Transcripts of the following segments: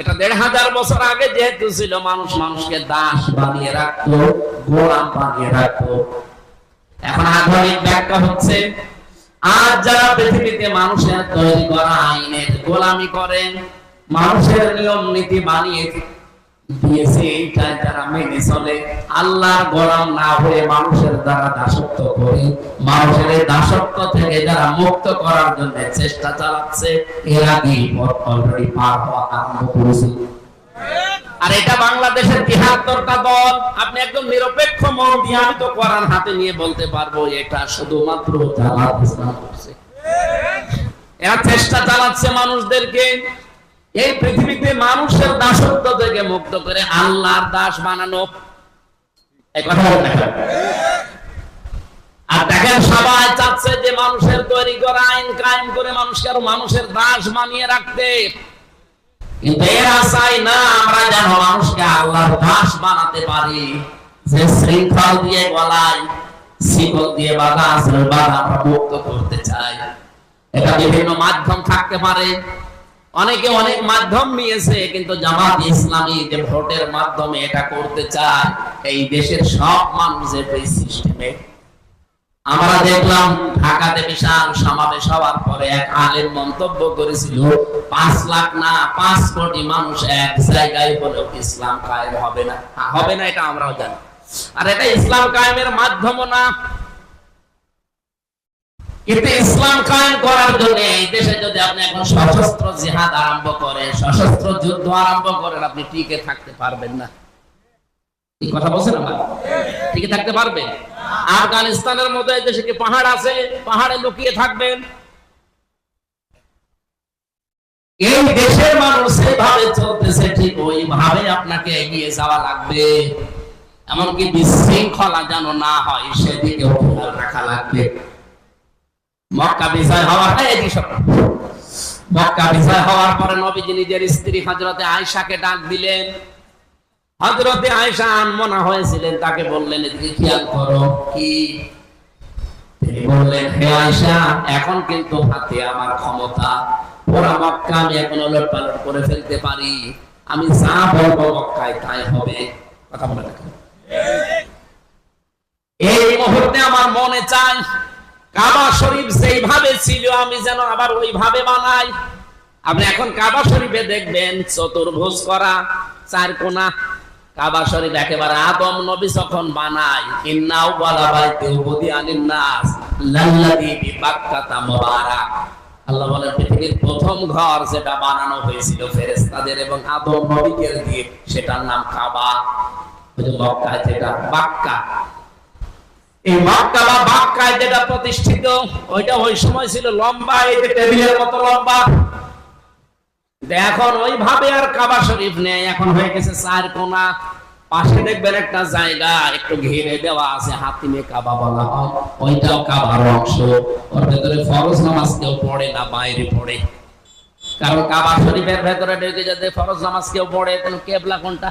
এটা দেড় হাজার বছর আগে যেহেতু ছিল, মানুষ মানুষকে দাস বানিয়ে রাখতো, গোলাম বানিয়ে রাখতো। এখন আধুনিক ব্যাখ্যা হচ্ছে, আজ যারা পৃথিবীতে মানুষের তৈরি করা আইনের গোলামি করেন, মানুষের নিয়ম নীতি বানিয়ে দিয়েছে এইটাই যারা মেনে চলে। আল্লাহর গোলাম না হয়ে মানুষের দ্বারা দাসত্ব করে, মানুষের এই দাসত্ব থেকে যারা মুক্ত করার জন্য চেষ্টা চালাচ্ছে, এর আগেই অলরেডি পার হওয়া আরম্ভ করেছে। আর এটা বাংলাদেশের দল আপনি একদম নিরপেক্ষ মন দিয়ে আমি তো হাতে নিয়ে বলতে পারব, এটা শুধুমাত্র জামাত করছে। এরা চেষ্টা চালাচ্ছে মানুষদেরকে। এই পৃথিবীতে মানুষের দাসত্ব থেকে মুক্ত করে আল্লাহর দাস বানানো। আর দেখেন সবাই চাচ্ছে যে মানুষের তৈরি করা আইন কায়েম করে মানুষকে আরও মানুষের দাস বানিয়ে রাখতে। কিন্তু এরা চাই না আমরা যেন মানুষকে আল্লাহর দাস বানাতে পারি। যে শৃঙ্খল দিয়ে গলায় শিকল দিয়ে বাধা আছে, বাধা আমরা মুক্ত করতে চাই। এটা বিভিন্ন মাধ্যম থাকতে পারে। অনেকে অনেক মাধ্যম নিয়েছে কিন্তু জামাত ইসলামী যে ভোটের মাধ্যমে এটা করতে চায় এই দেশের সব মানুষের এই সিস্টেমে। আমরা দেখলাম ঢাকাতে বিশাল সমাবেশ হওয়ার পরে এক আলেম মন্তব্য করেছিল পাঁচ লাখ না পাঁচ কোটি মানুষ এক জায়গায় হলেও ইসলাম কায়েম হবে না। হ্যাঁ, হবে না এটা আমরাও জানি। আর এটা ইসলাম কায়েমের মাধ্যম না কিন্তু ইসলাম কায়েম করার জন্য এই দেশে যদি আপনি এখন সশস্ত্র জিহাদ আরম্ভ করেন, সশস্ত্র যুদ্ধ আরম্ভ করেন, আপনি টিকে থাকতে পারবেন না। আফগানিস্তানের মতো দেশে কি পাহাড় আছে? পাহাড়ে লুকিয়ে থাকবেন? এই দেশের মানুষ সেভাবে চলতেছে, ঠিক ওইভাবে আপনাকে এগিয়ে যাওয়া লাগবে। এমনকি বিশৃঙ্খলা যেন না হয় সেদিকে রাখা লাগবে। মক্কা বিজয় হওয়ার সব মক্কা বিজয় হওয়ার পরে নবীজি নিজের স্ত্রী হজরতে আয়সাকে ডাক দিলেন। হজরতে আয়সা আনমনা হয়েছিলেন, তাকে বললেন, এদিকে খেয়াল করো কি? তিনি বললেন, হে আয়সা এখন কিন্তু হাতে আমার ক্ষমতা। ওরা মক্কা আমি এখন ওলট পালট করে ফেলতে পারি। আমি যা বলব মক্কায় তাই হবে। কথা বলে দেখেন এই মুহূর্তে আমার মনে চাই কাবা শরীফ যেইভাবে ছিল, আমি যেন আবার ওইভাবে বানাই। আপনি এখন কাবা শরীফে দেখবেন, চতুর্ভুজ করা, চার কোনা। কাবা শরীফ একেবারে আদম নবী যখন বানায় ইন্নাও বলা বাইতে উবদি আনিন নাস লাল্লাযী বিবাক্কাতা মুবারাক। আল্লাহ বলেন, পৃথিবীর প্রথম ঘর যেটা বানানো হয়েছিল ফেরেশতাদের এবং আদম নবীকে দিয়ে, সেটার নাম কাবা। মক্কায় যেটা বাক্কা এই বাক্কায় যেটা প্রতিষ্ঠিত, ওইটা ওই সময় ছিল লম্বা, এই যে টেবিলের মতো লম্বা। এখন ওইভাবে আর কাবা শরীফ নেই, এখন হয়ে গেছে চার কোনা। পাশে দেখবেন একটা জায়গা, একটু ঘিরে দেওয়া আছে, হাতিমে কাবা বলা হয়। ওইটাও কাবার অংশ। ওর ভেতরে ফরজ নামাজ কেউ পড়ে না, বাইরে পড়ে। কারণ কাবা শরীফের ভেতরে ঢুকে যদি ফরজ নামাজ কেউ পড়ে কেবলা কোনটা?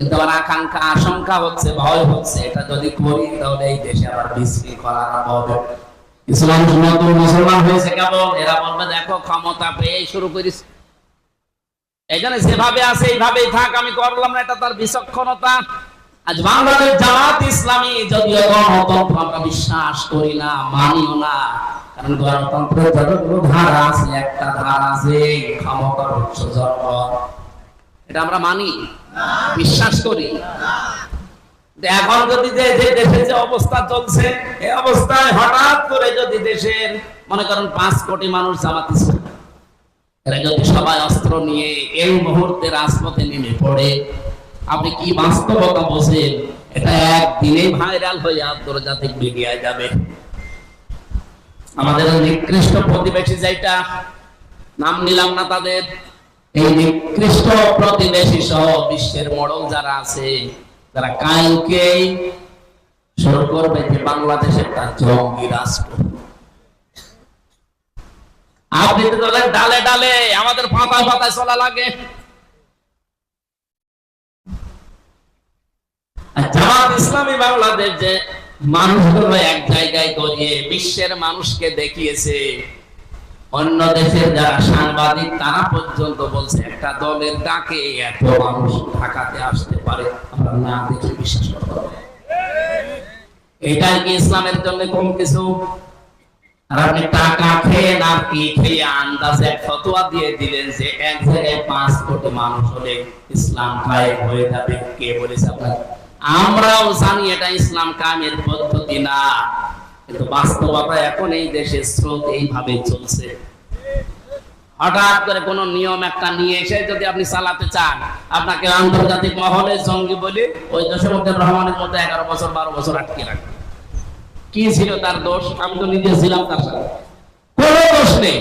কিন্তু আমার আকাঙ্ক্ষা, আশঙ্কা হচ্ছে, ভয় হচ্ছে, এটা যদি করি তাহলে এই দেশে আবার বিশৃঙ্খলা আরম্ভ হবে। মানুষ নতুন মুসলমান হয়েছে কেবল এরা বলবে, দেখো, ক্ষমতা পেয়ে শুরু করিস এই যেভাবে আছে, এইভাবেই থাক, আমি করলাম না, এটা তার বিচক্ষণতা। আজ বাংলাদেশ জামাত ইসলামী, যদিও গণতন্ত্র আমরা বিশ্বাস করি না, মানিও না, কারণ গণতন্ত্রের যতগুলো ধারা আছে, একটা ধারা আছে, ক্ষমতার উচ্চ জন্ম। এটা আমরা মানি, বিশ্বাস করি। এখন যদি যে দেশে যে অবস্থা চলছে এই অবস্থায় হঠাৎ করে যদি দেশের, মনে করেন পাঁচ কোটি মানুষ জামাত যদি সবাই অস্ত্র নিয়ে এই মুহূর্তে রাজপথে নেমে পড়ে, আপনি কি বাস্তবতা এটা একদিনে ভাইরাল হয়ে আন্তর্জাতিক মিডিয়ায় যাবে। আমাদের নিকৃষ্ট প্রতিবেশী যেটা নাম নিলাম না তাদের। এই নিকৃষ্ট প্রতিবেশী সহ বিশ্বের মডল যারা আছে কালকে শুরু করবে যে জঙ্গি রাষ্ট্র। আপনি তো ডালে ডালে আমাদের চলা লাগে। জামাত ইসলামী বাংলাদেশ যে মানুষগুলো এক জায়গায় গড়িয়ে বিশ্বের মানুষকে দেখিয়েছে অন্য দেশের যারা সাংবাদিক, তারা পর্যন্ত বলছে, একটা দলের ডাকে এত মানুষ ঢাকাতে আসতে পারে, আমরা না দেখে বিশ্বাস করতে এটাই কি ইসলামের জন্য কম কিছু? আপনি টাকা খেয়ে না কি খেয়ে আন্দাজে ফতোয়া দিয়ে দিলেন যে এক জায়গায় পাঁচ কোটি মানুষ হলে ইসলাম হয়ে যাবে। কে বলেছে আপনার আমরাও জানি এটা ইসলাম কায়েমের পদ্ধতি না। কিন্তু বাস্তবতা এখন এই দেশের স্রোত এইভাবে চলছে। হঠাৎ করে কোন নিয়ম একটা নিয়ে এসে যদি আপনি চালাতে চান, আপনাকে আন্তর্জাতিক মহলে জঙ্গি বলে ওই দশরথের রহমানের মধ্যে এগারো বছর, বারো বছর আটকে রাখবে কি ছিল তার দোষ? আমি তো নিজে ছিলাম তার সাথে। কোন দোষ নেই।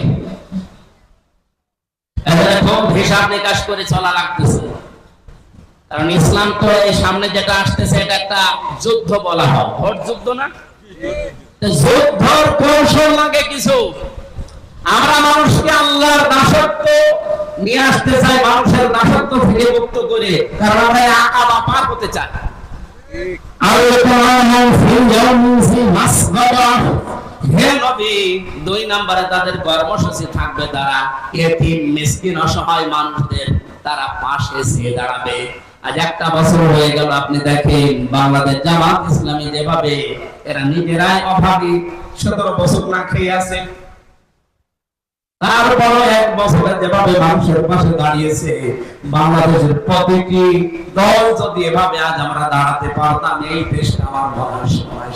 খুব হিসাব নিকাশ করে চলা লাগতেছে। কারণ ইসলাম তো এই সামনে যেটা আসতেছে, এটা একটা যুদ্ধ বলা হয়। ভোট যুদ্ধ না? যুদ্ধর কৌশল লাগে কিছু। আমরা মানুষকে আল্লাহর দাসত্ব নিয়ে আসতে চাই মানুষের দাসত্ব ফিরে মুক্ত করে। কারণ আমরা এই আকাবা পার হতে চাই। দুই নম্বরে তাদের কর্মসূচি থাকবে তারা এতিম মিসকিন অসহায় মানুষদের তারা পাশে দাঁড়াবে। আজ একটা বছর হয়ে গেল, আপনি দেখেন বাংলাদেশ জামাত ইসলামী যেভাবে এরা নিজেরাই অভাবী সতেরো বছর না খেয়ে আছে। তারপরে এক বছরে যেভাবে মানুষের পাশে দাঁড়িয়েছে, বাংলাদেশের প্রতিটি দল যদি এভাবে আজ আমরা দাঁড়াতে পারতাম, এই দেশটা আমার বলার সময়